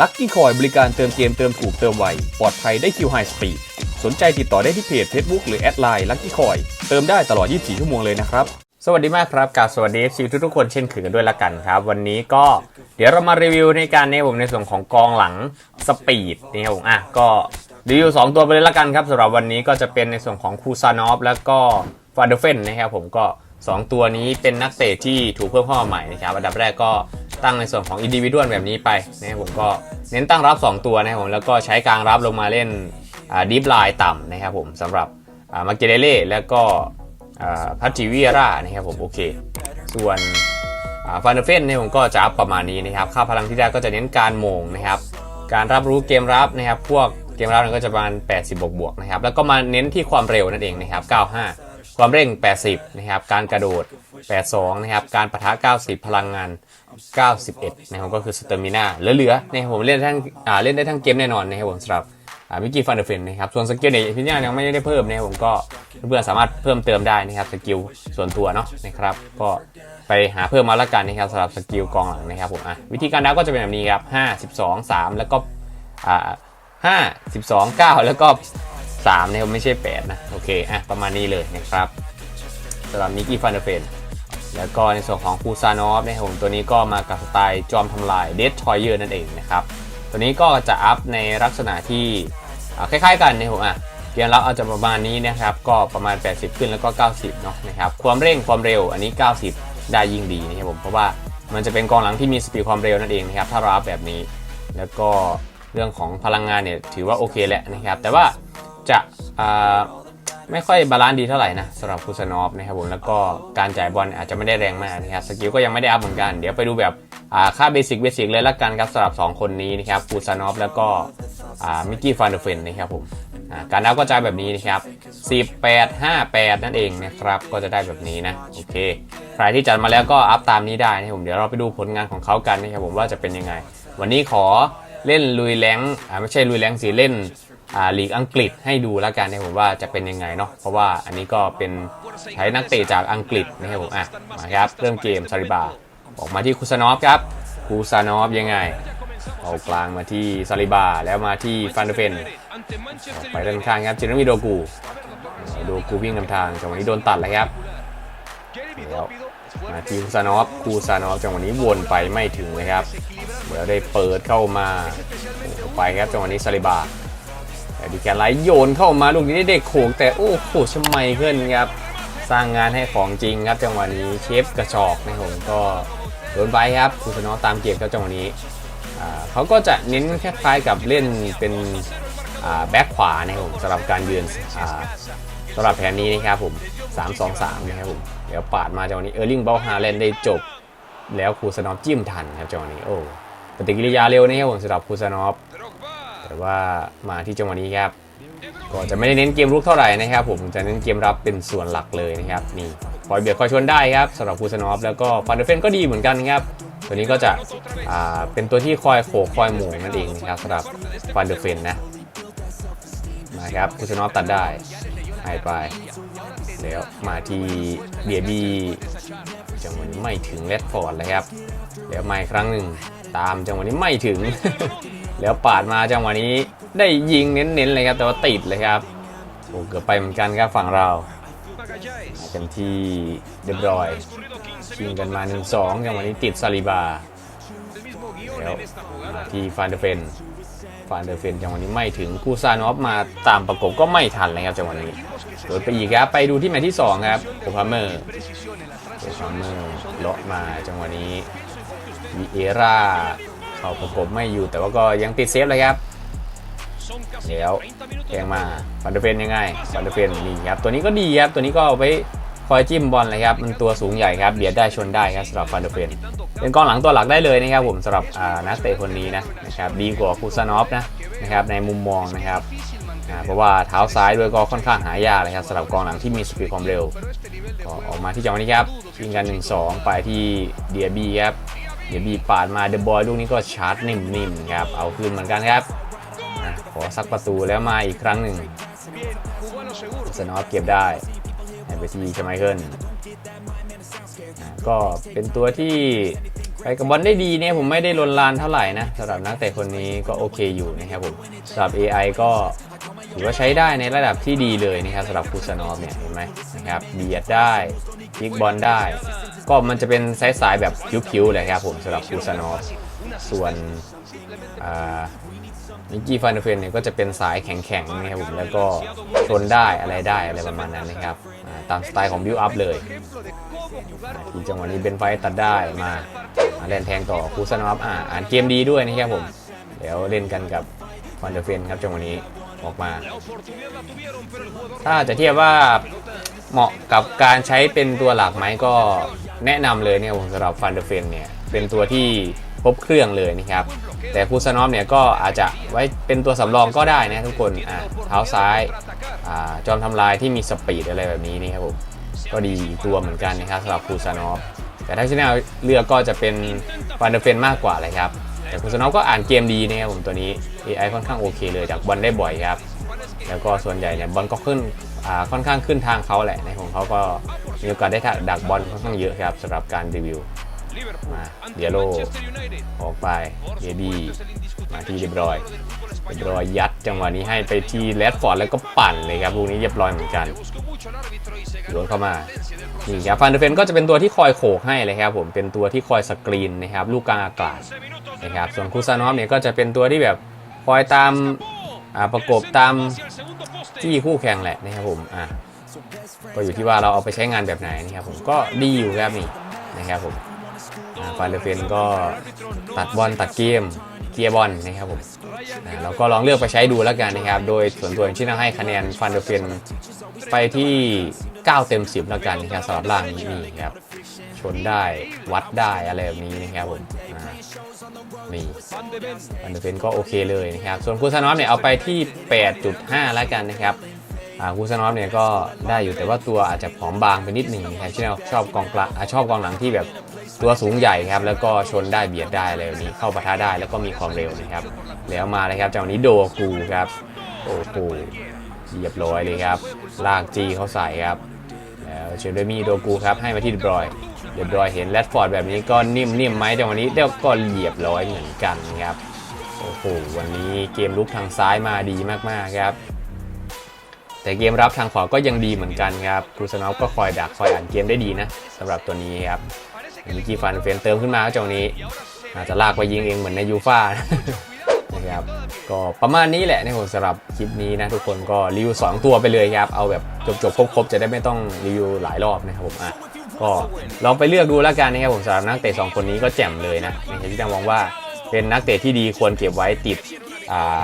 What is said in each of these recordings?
ลัคกี้คอยบริการเติมเกมเติมถูกเติมไว ปลอดภัยได้คิวไฮสปีดสนใจติดต่อได้ที่เพจ Facebook หรือแอดไลน์ลัคกี้คอยเติมได้ตลอด 24 ชั่วโมงเลยนะครับสวัสดีมากครับกราบสวัสดี FC ทุกๆคนเช่นเคยกันด้วยละกันครับ วันนี้ก็เดี๋ยวเรามารีวิวในการในผมในส่วนของกองหลังสปีดนี่ครับผมอะก็รีวิว2ตัวไปเลยละกันครับสำหรับวันนี้ก็จะเป็นในส่วนของคูซานอฟแล้วก็ฟาเดเฟนนะครับผมก็ 2 ตัวนี้เป็นนักเตะที่ถูกเพิ่มเข้ามาใหม่นะครับอันดับแรกก็ ตั้งในส่วนของอินดิวิดวลแบบนี้ไปนะครับผมก็เน้นตั้งรับ 2 ตัวนะครับผมแล้วก็ใช้กลางรับลงมาเล่นดีฟไลน์ต่ำนะครับผมสำหรับมาเกเรเล่แล้วก็พัจิวิรานะครับผมโอเค ส่วนฟานเดเฟนเนี่ยผมก็จะอัพประมาณนี้นะครับ ค่าพลังที่ได้ก็จะเน้นการโมงนะครับ การรับรู้เกมรับนะครับ พวกเกมรับนั้นก็จะประมาณ 80 บวกบวกนะครับ แล้วก็มาเน้นที่ความเร็วนั่นเองนะครับ 95 ความเร่ง 80 นะครับ การกระโดด 82 นะครับ การปะทะ 90 พลังงาน 91 นะครับก็คือสเตอร์มินาเหลือๆนะครับผมเล่นทั้งอ่าเล่นได้ทั้งเกมแน่นอนนะครับผมสำหรับอ่ามิกกี้ฟันเดอร์เฟนนะครับส่วนสกิลเนี่ยพี่ย่ายังไม่ได้เพิ่มนะครับผมก็เพื่อนๆสามารถเพิ่มเติมได้นะครับสกิลส่วนตัวเนาะนะครับก็ไปหาเพิ่มมาละกันนะครับสำหรับสกิลกองหลังนะครับผมอะวิธีการดับก็จะเป็นแบบนี้ครับ5 12 3 แล้วก็อ่า5 12 9 แล้วก็3นะครับไม่ใช่ 8 นะ โอเคอะประมาณนี้เลยนะครับสำหรับมิกกี้ฟันเดอร์เฟน แล้วก็ในส่วนของคูซานอฟนะครับผมตัวนี้ก็มากับสไตล์จอมทำลายเด t ทอยเยอร์นั่นเองนะครับ ตัวนี้ก็จะอัพในลักษณะที่คล้ายๆ กันนะครับอะเกมรับเอาจะประมาณนี้นะครับ ก็ประมาณ 80 ขึ้นแล้วก็ 90 เนาะนะครับ ความเร่งความเร็วอันนี้ 90 ได้ยิ่งดีนะครับผมเพราะว่ามันจะเป็นกองหลังที่มีสปีดความเร็วนั่นเองนะครับ ถ้าเราอัพแบบนี้ แล้วก็เรื่องของพลังงานเนี่ยถือว่าโอเคแหละนะครับ แต่ว่าจะ ไม่ค่อยบาลานซ์ดีเท่าไหร่นะสำหรับคูซานอฟนะครับผมแล้วก็การจ่ายบอลอาจจะไม่ได้แรงมากนะครับสกิลก็ยังไม่ได้อัพเหมือนกัน เดี๋ยวไปดูแบบค่าเบสิกเบสิกเลยละกันครับสำหรับ 2 คนนี้นะครับคูซานอฟแล้วก็มิกกี้ฟานเดอร์เฟนนะครับผมการอัพก็จะแบบนี้นะครับ 18 58 นั่นเองนะครับ ก็จะได้แบบนี้นะ โอเค ใครที่จัดมาแล้วก็อัพตามนี้ได้นะครับผม เดี๋ยวเราไปดูผลงานของเขากันนะครับผมว่าจะเป็นยังไง วันนี้ขอเล่นลุยแรงอ่าไม่ใช่ลุยแรงสิเล่น ลีกอังกฤษให้ดูแล้วกันนะผมว่าจะเป็นยังไงเนาะเพราะว่าอันนี้ก็เป็นใช้นักเตะจากอังกฤษนะครับผมอะมาครับเริ่มเกมซาริบาออกมาที่คูซานอฟครับคูซานอฟยังไงเอากลางมาที่ซาริบาแล้วมาที่ฟันเดเฟนไปด้านข้างครับจินมีโดกูโดกูวิ่งนำทางจังหวะนี้โดนตัดเลยครับแล้วมาที่คูซานอฟคูซานอฟจังหวะนี้วนไปไม่ถึงเลยครับเดี๋ยวได้เปิดเข้ามาไปครับจังหวะนี้ซาริบา แต่ดีแกไลโยนเข้ามาลูกนี้ได้เด็กโขงแต่โอ้โหชไมเคิลครับ สร้างงานให้ของจริงครับจังหวะนี้เชฟกระชอกนะผมก็โดนไปครับคุณสนอตามเกมครับจังหวะนี้เขาก็จะเน้นคล้ายๆกับเล่นเป็นแบ็คขวานะครับผมสำหรับการยืนสำหรับแผนนี้นะครับผม 3-2-3 นะครับผม เดี๋ยวปาดมาจังหวะนี้เออร์ลิงเบลฮาแลนด์ได้จบ แล้วคูซานอฟจิ้มทันครับจังหวะนี้โอ้ปฏิกิริยาเร็วนะครับผมสำหรับคูซานอฟ แต่ว่ามาที่จังหวะนี้ครับก็จะไม่ได้เน้นเกมรุกเท่าไหร่นะครับ ผมจะเน้นเกมรับเป็นส่วนหลักเลยนะครับนี่คอยเบียดคอยชนได้ครับสำหรับคูซนอฟแล้วก็ฟันเดอร์เฟนก็ดีเหมือนกันครับตัวนี้ก็จะเป็นตัวที่คอยโขกคอยหม่งนั่นเองนะครับสำหรับฟันเดอร์เฟนนะมาครับคูซนอฟตัดได้หายไปแล้วมาที่เบียบีจังหวะนี้ไม่ถึงเลดฟอร์ดเลยครับแล้วมาอีกครั้งหนึ่งตามจังหวะนี้ไม่ถึง แล้วปาดมาจังหวะนี้ได้ยิงเน้นๆเลยครับแต่ว่าติดเลยครับโอ้เกือบไปเหมือนกันครับฝั่งเรามากันที่เดบรอยชิงกันมา 1-2จังหวะนี้ติดซาลิบาแล้วมาที่ฟานเดอร์เฟนฟานเดอร์เฟนจังหวะนี้ไม่ถึงคูซานอฟมาตามประกบก็ไม่ทันเลยครับจังหวะนี้โดนไปอีกครับไปดูที่แมตช์ที่ 2 ครับโอพาเมอร์โอพาเมอร์เลาะมาจังหวะนี้วีเอรา เข้าประกบไม่อยู่แต่ว่าก็ยังติดเซฟเลยครับเดี๋ยวแทงมาฟานเดอร์เฟนยังไงฟานเดอร์เฟนนี่ครับตัวนี้ก็ดีครับตัวนี้ก็เอาไปคอยจิ้มบอลเลยครับมันตัวสูงใหญ่ครับเบียดได้ชนได้ครับสำหรับฟานเดอร์เฟนเป็นกองหลังตัวหลักได้เลยนะครับผมสำหรับอ่านักเตะคนนี้นะนะครับดีกว่าคูซานอฟนะนะครับในมุมมองนะครับเพราะว่าเท้าซ้ายด้วยก็ค่อนข้างหายากเลยครับสำหรับกองหลังที่มีสปีดความเร็วออกมาที่จังหวะนี้ครับยิงกัน 1-2 ไปที่เดียบีครับ เดี๋ยวบีปาดมาเดอะบอยลูกนี้ก็ชาร์จนิ่มๆครับ เอาคืนเหมือนกันครับอขอซักประตูแล้วมาอีกครั้งหนึ่งคูซนอฟเก็บได้ให้ไปที่ชไมเคิลอ่าก็เป็นตัวที่ไปกับบอลได้ดีเนี่ยผมไม่ได้ลนลานเท่าไหร่นะสำหรับนักเตะคนนี้ก็โอเคอยู่นะครับผมสำหรับ AI ก็ถือว่าใช้ได้ในระดับที่ดีเลยนะครับสำหรับคูซานอฟเนี่ยเห็นไหมนะครับเบียดได้พลิกบอลได้ ก็มันจะเป็นสายสายๆแบบคิวๆเลยครับผมสำหรับคูซานอฟส่วนนิกกี้ฟานเดเฟนเนี่ยก็จะเป็นสายแข็งๆนะครับผมแล้วก็ชนได้อะไรได้อะไรประมาณนั้นนะครับตามสไตล์ของบิวอัพเลยทีจังหวะนี้เบนไฟตัดได้มามาเล่นแทงต่อคูซานอฟอ่าอ่านเกมดีด้วยนะครับผมเดี๋ยวเล่นกันกับฟันเดอร์เฟนครับจังหวะนี้ออกมา ถ้าจะเทียบว่าเหมาะกับการใช้เป็นตัวหลักไหมก็ แนะนำเลยเนี่ยผมสำหรับฟันเดอร์เฟนเนี่ยเป็นตัวที่ครบเครื่องเลยนะครับ แต่คูซานอฟเนี่ยก็อาจจะไว้เป็นตัวสำรองก็ได้นะทุกคนอ่าเท้าซ้ายอ่าจอมทำลายที่มีสปีดอะไรแบบนี้นี่ครับผมก็ดีตัวเหมือนกันนะครับสำหรับคูซานอฟแต่ถ้าที่แนวเลือกก็จะเป็นฟันเดอร์เฟนมากกว่าเลยครับ แต่คูซานอฟก็อ่านเกมดีนะครับผมตัวนี้ AI ค่อนข้างโอเคเลยจากบอลได้บ่อยครับ แล้วก็ส่วนใหญ่เนี่ยบอลก็ขึ้น ค่อนข้างขึ้นทางเขาแหละในของเขาก็มีโอกาสได้ดักบอลค่อนข้างเยอะครับสำหรับการรีวิวมาเดียโลออกไปเอดีมาที่เรียบร้อยเรียบร้อยยัดจังหวะนี้ให้ไปที่แรดฟอร์ดแล้วก็ปั่นเลยครับลูกนี้เรียบร้อยเหมือนกันโยนเข้ามานี่ครับฟันเดอร์เฟนก็จะเป็นตัวที่คอยโขกให้เลยครับผมเป็นตัวที่คอยสกรีนนะครับลูกกลางอากาศนะครับส่วนคูซานอฟเนี่ยก็จะเป็นตัวที่แบบคอยตามอ่า ประกบตามที่คู่แข่งแหละนะครับผมอะก็อยู่ที่ว่าเราเอาไปใช้งานแบบไหนนะครับผมก็ดีอยู่ครับนี่นะครับผมฟันเดอร์เฟนก็ตัดบอลตัดเกมเกียร์บอลนะครับผมเราก็ลองเลือกไปใช้ดูแล้วกันนะครับ โดยส่วนตัวที่เราให้คะแนนฟันเดอร์เฟนไปที่ 9 เต็ม 10 แล้วกันนะครับสำหรับร่างนี้นี่ครับ ชนได้วัดได้อะไรแบบนี้นะครับผม นี่ฟันเดอร์เฟนก็โอเคเลยนะครับ ส่วนคูซานอฟเนี่ยเอาไปที่ 8.5 แล้วกันนะครับอ่าคูซานอฟเนี่ยก็ได้อยู่แต่ว่าตัวอาจจะผอมบางไปนิดหนึ่งนะครับที่เราชอบกองกลางอ่าชอบกองหลังที่แบบตัวสูงใหญ่ครับ แล้วก็ชนได้เบียดได้อะไรแบบนี้เข้าปะทะได้แล้วก็มีความเร็วนะครับ แล้วมาเลยครับจังหวะนี้โดกูครับโอ้โหเรียบร้อยเลยครับ ลากจีเขาใส่ครับแล้วเชลเดมีโดกูครับให้มาที่เรียบร้อย เรียบร้อยเห็นแรดฟอร์ดแบบนี้ก็นิ่มๆไหมแต่วันนี้เดี๋ยวก็เรียบร้อยเหมือนกันครับโอ้โหวันนี้เกมลุกทางซ้ายมาดีมากๆครับ แต่เกมรับทางขวาก็ยังดีเหมือนกันครับครูสนอฟก็คอยดักคอยอ่านเกมได้ดีนะสำหรับตัวนี้ครับมิกกี้ฟันเฟนเติมขึ้นมาก็จังวะนี้อาจจะลากไปยิงเองเหมือนในยูฟ่านะครับก็ประมาณนี้แหละในผมสำหรับคลิปนี้นะทุกคนก็รีวิว2ตัวไปเลยครับ เอาแบบจบๆครบๆจะได้ไม่ต้องรีวิวหลายรอบนะครับผมอะ ก็ลองไปเลือกดูแล้วกันนะครับผมสำหรับนักเตะ2คนนี้ก็แจ่มเลยนะในที่จะมองว่าเป็นนักเตะที่ดีควรเก็บไว้ติดอ่า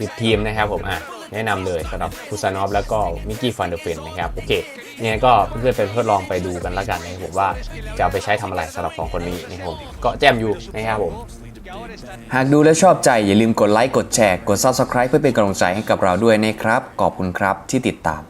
ติดทีมนะครับผมอะแนะนำเลยสำหรับคูซานอฟแล้วก็มิกกี้ฟันเดอร์เฟนนะครับโอเคยังไงก็เพื่อนๆไปทดลองไปดูกันแล้วกันนะครับผมว่าจะเอาไปใช้ทำอะไรสำหรับสองคนนี้นะครับผมก็แจ่มอยู่นะครับผมหากดูแล้วชอบใจอย่าลืมกดไลค์กดแชร์กด Subscribe เพื่อเป็นกำลังใจให้กับเราด้วยนะครับ ขอบคุณครับที่ติดตาม